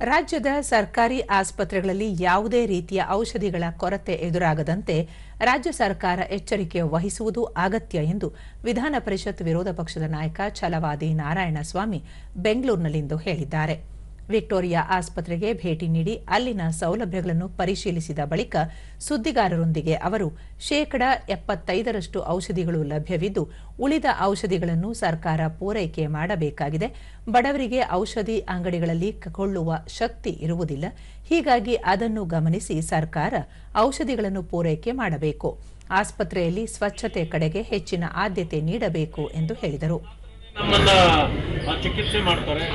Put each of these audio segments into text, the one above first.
ರಾಜ್ಯದ ಸರ್ಕಾರಿ ಆಸ್ಪತ್ರೆಗಳಲ್ಲಿ ಯಾವುದೇ ರೀತಿಯ ಔಷಧಿಗಳ ಕೊರತೆ ಎದುರಾಗದಂತೆ ರಾಜ್ಯ ಸರ್ಕಾರ ಎಚ್ಚರಿಕೆ ವಹಿಸುವುದು ಅಗತ್ಯ ಎಂದು ವಿಧಾನ ಪರಿಷತ್ ವಿರೋಧ ಪಕ್ಷದ ನಾಯಕ ಛಲವಾದಿ ನಾರಾಯಣಸ್ವಾಮಿ ಬೆಂಗಳೂರಿನಲ್ಲಿಂದು ಹೇಳಿದ್ದಾರೆ. ವಿಕ್ಟೋರಿಯಾ ಆಸ್ಪತ್ರೆಗೆ ಭೇಟಿ ನೀಡಿ ಅಲ್ಲಿನ ಸೌಲಭ್ಯಗಳನ್ನು ಪರಿಶೀಲಿಸಿದ ಬಳಿಕ ಸುದ್ದಿಗಾರರೊಂದಿಗೆ ಅವರು, ಶೇಕಡ ಎಪ್ಪತ್ತೈದರಷ್ಟು ಔಷಧಿಗಳು ಲಭ್ಯವಿದ್ದು, ಉಳಿದ ಔಷಧಿಗಳನ್ನು ಸರ್ಕಾರ ಪೂರೈಕೆ ಮಾಡಬೇಕಾಗಿದೆ. ಬಡವರಿಗೆ ಔಷಧಿ ಅಂಗಡಿಗಳಲ್ಲಿ ಕೊಳ್ಳುವ ಶಕ್ತಿ ಇರುವುದಿಲ್ಲ. ಹೀಗಾಗಿ ಅದನ್ನು ಗಮನಿಸಿ ಸರ್ಕಾರ ಔಷಧಿಗಳನ್ನು ಪೂರೈಕೆ ಮಾಡಬೇಕು. ಆಸ್ಪತ್ರೆಯಲ್ಲಿ ಸ್ವಚ್ಛತೆ ಕಡೆಗೆ ಹೆಚ್ಚಿನ ಆದ್ಯತೆ ನೀಡಬೇಕು ಎಂದು ಹೇಳಿದರು. ಚಿಕಿತ್ಸೆ ಮಾಡ್ತಾರೆ.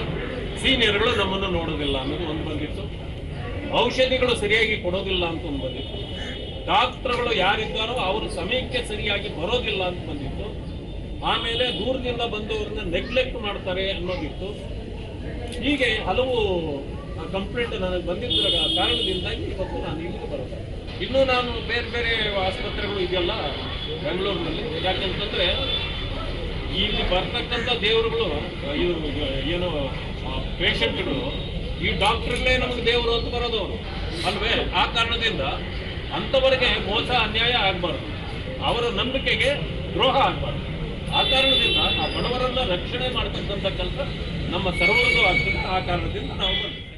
ಸೀನಿಯರ್ಗಳು ನಮ್ಮನ್ನು ನೋಡೋದಿಲ್ಲ ಅನ್ನೋದು ಒಂದು ಬಂದಿತ್ತು. ಔಷಧಿಗಳು ಸರಿಯಾಗಿ ಕೊಡೋದಿಲ್ಲ ಅಂತ ಒಂದು ಬಂದಿತ್ತು. ಡಾಕ್ಟರ್ಗಳು ಯಾರಿದ್ದಾರೋ ಅವರು ಸಮಯಕ್ಕೆ ಸರಿಯಾಗಿ ಬರೋದಿಲ್ಲ ಅಂತ ಬಂದಿತ್ತು. ಆಮೇಲೆ ದೂರದಿಂದ ಬಂದವ್ರನ್ನ ನೆಗ್ಲೆಕ್ಟ್ ಮಾಡ್ತಾರೆ ಅನ್ನೋದಿತ್ತು. ಹೀಗೆ ಹಲವು ಕಂಪ್ಲೇಂಟ್ ನನಗೆ ಬಂದಿದ್ದರ ಕಾರಣದಿಂದಾಗಿ ಇವತ್ತು ನಾನು ಇಲ್ಲಿಗೆ ಬರೋದು. ಇನ್ನೂ ನಾನು ಬೇರೆ ಬೇರೆ ಆಸ್ಪತ್ರೆಗಳು ಇದೆಯಲ್ಲ, ಬೆಂಗಳೂರಿನಲ್ಲಿ. ಯಾಕಂತಂದ್ರೆ ಇಲ್ಲಿ ಬರ್ತಕ್ಕಂಥ ದೇವರುಗಳು, ಇವರು, ಏನು ಪೇಷಂಟ್ಗಳು ಈ ಡಾಕ್ಟ್ರಲ್ಲೇ ನಮ್ಗೆ ದೇವರು ಅಂತ ಬರೋದವರು. ಅಲ್ವೇ? ಆ ಕಾರಣದಿಂದ ಅಂಥವರಿಗೆ ಮೋಸ, ಅನ್ಯಾಯ ಆಗಬಾರ್ದು. ಅವರ ನಂಬಿಕೆಗೆ ದ್ರೋಹ ಆಗಬಾರ್ದು. ಆ ಕಾರಣದಿಂದ ಆ ಬಡವರನ್ನ ರಕ್ಷಣೆ ಮಾಡ್ತಕ್ಕಂಥ ಕೆಲಸ ನಮ್ಮ ಸರ್ವರದು ಆಗ್ತದೆ. ಆ ಕಾರಣದಿಂದ ನಾವು ಬಂದ್ವಿ